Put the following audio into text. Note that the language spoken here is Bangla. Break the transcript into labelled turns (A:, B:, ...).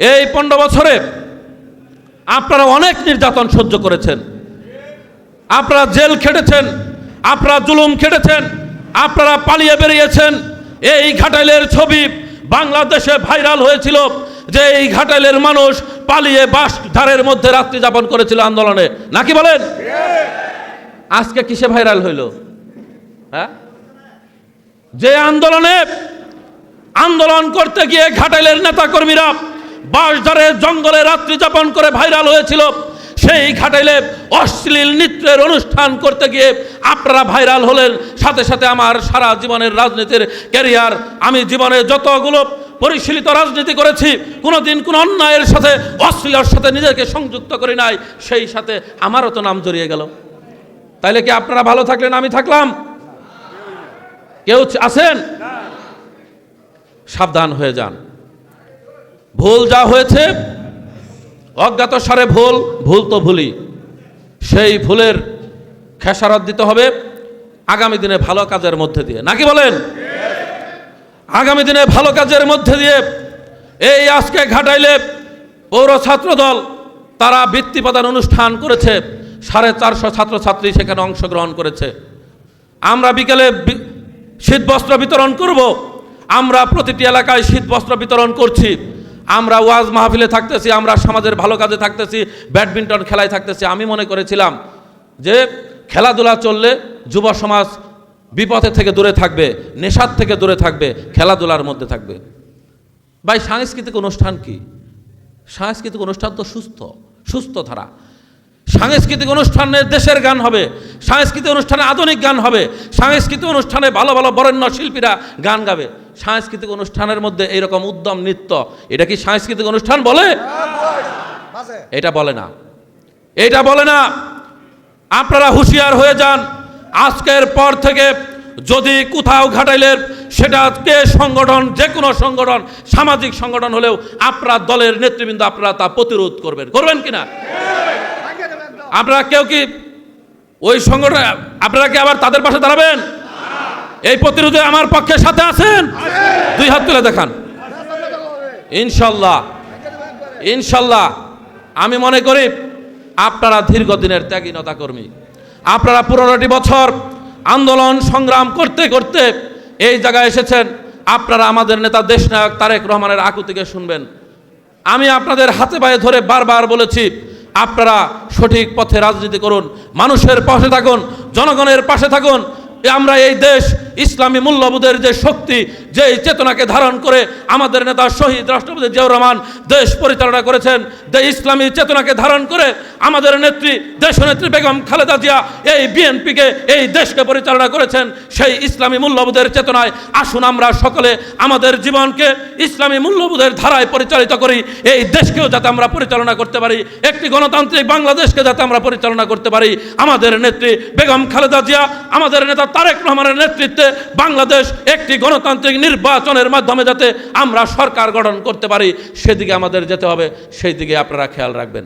A: এই পনেরো বছরে আপনারা অনেক নির্যাতন সহ্য করেছেন। আপনারা জেল খেটেছেন, আপনারা জুলুম খেটেছেন, আপনারা পালিয়ে বেরিয়েছেন। এই ঘাটাইলের ছবি বাংলাদেশে ভাইরাল হয়েছিল যে এই ঘাটাইলের মানুষ পালিয়ে বাস ধারের মধ্যে রাত্রি যাপন করেছিল আন্দোলনে। নাকি বলেন? আজকে কিসে ভাইরাল হইল? হ্যাঁ? যে আন্দোলনে আন্দোলন করতে গিয়ে ঘাটাইলের নেতাকর্মীরা বাঁশধারে জঙ্গলে রাত্রি যাপন করে ভাইরাল হয়েছিল। সেই ঘাটাইলে অশ্লীল নৃত্যের অনুষ্ঠান করতে গিয়ে আপনারা ভাইরাল হলেন। সাথে সাথে আমার সারা জীবনের রাজনীতির ক্যারিয়ার, আমি জীবনে যতগুলো পরিশীলিত রাজনীতি করেছি, কোনোদিন কোনো অন্যায়ের সাথে, অশ্লীলের সাথে নিজেকে সংযুক্ত করি নাই, সেই সাথে আমারও তো নাম জড়িয়ে গেল। তাইলে কি আপনারা ভালো থাকলেন, আমি থাকলাম? কেউ আছেন? সাবধান হয়ে যান। ভুল যা হয়েছে, অজ্ঞাত সারে ভুল ভুল তো ভুলি সেই ভুলের খেসারত দিতে হবে আগামী দিনে ভালো কাজের মধ্যে দিয়ে। নাকি বলেন? আগামী দিনে ভালো কাজের মধ্যে দিয়ে এই আজকে ঘাটাইলে পৌর ছাত্র দল তারা বৃত্তি প্রদান অনুষ্ঠান করেছে। সাড়ে চারশো ছাত্রছাত্রী সেখানে অংশগ্রহণ করেছে। আমরা বিকেলে শীতবস্ত্র বিতরণ করব। আমরা প্রতিটি এলাকায় শীতবস্ত্র বিতরণ করছি। আমরা ওয়াজ মাহফিলে থাকতেছি, আমরা সমাজের ভালো কাজে থাকতেছি, ব্যাডমিন্টন খেলায় থাকতেছি। আমি মনে করেছিলাম যে খেলাধুলা চললে যুব সমাজ বিপথে থেকে দূরে থাকবে, নেশার থেকে দূরে থাকবে, খেলাধুলার মধ্যে থাকবে। ভাই, সাংস্কৃতিক অনুষ্ঠান কি? সাংস্কৃতিক অনুষ্ঠান তো সুস্থ সুস্থ ধারা সাংস্কৃতিক অনুষ্ঠানে দেশের গান হবে, সাংস্কৃতিক অনুষ্ঠানে আধুনিক গান হবে, সাংস্কৃতিক অনুষ্ঠানে ভালো ভালো বরেণ্য শিল্পীরা গান গাবে। সাংস্কৃতিক অনুষ্ঠানের মধ্যে এইরকম উদ্যম নৃত্য এটা কি সাংস্কৃতিক অনুষ্ঠান বলে? এটা বলে না। এটা বলে না। আপনারা হুঁশিয়ার হয়ে যান আজকের পর থেকে যদি কোথাও ঘাটাইলের সেটা কে সংগঠন যে কোনো সংগঠন সামাজিক সংগঠন হলেও আপনার দলের নেতৃবৃন্দ আপনারা তা প্রতিরোধ করবেন। করবেন কিনা আপনারা কেউ কি ওই সংগঠন আপনারা কি আবার তাদের পাশে দাঁড়াবেন? এই প্রতিরোধে আমার পক্ষে সাথে আছেন? দুই হাত তুলে দেখান। ইনশাল্লাহ। ইনশাল্লাহ। আমি মনে করি আপনারা দীর্ঘদিনের ত্যাগীনতা কর্মী আপনারা পনেরোটি বছর আন্দোলন সংগ্রাম করতে করতে এই জায়গায় এসেছেন। আপনারা আমাদের নেতা দেশনায়ক তারেক রহমানের আকুতিকে শুনবেন। আমি আপনাদের হাতে পায়ে ধরে বারবার বলেছি আপনারা সঠিক পথে রাজনীতি করুন মানুষের পাশে থাকুন জনগণের পাশে থাকুন। আমরা এই দেশ ইসলামী মূল্যবোধের যে শক্তি যে চেতনাকে ধারণ করে আমাদের নেতা শহীদ রাষ্ট্রপতি জিয়াউর রহমান দেশ পরিচালনা করেছেন, যে ইসলামী চেতনাকে ধারণ করে আমাদের নেত্রী, দেশনেত্রী বেগম খালেদা জিয়া এই বিএনপিকে, এই দেশকে পরিচালনা করেছেন, সেই ইসলামী মূল্যবোধের চেতনায় আসুন আমরা সকলে আমাদের জীবনকে ইসলামী মূল্যবোধের ধারায় পরিচালিত করি, এই দেশকেও যাতে আমরা পরিচালনা করতে পারি, একটি গণতান্ত্রিক বাংলাদেশকে যাতে আমরা পরিচালনা করতে পারি। আমাদের নেত্রী বেগম খালেদা জিয়া, আমাদের নেতা তারেক রহমানের নেতৃত্বে বাংলাদেশ একটি গণতান্ত্রিক নির্বাচনের মাধ্যমে যাতে আমরা সরকার গঠন করতে পারি, সেদিকে আমাদের যেতে হবে। সেই দিকে আপনারা খেয়াল রাখবেন।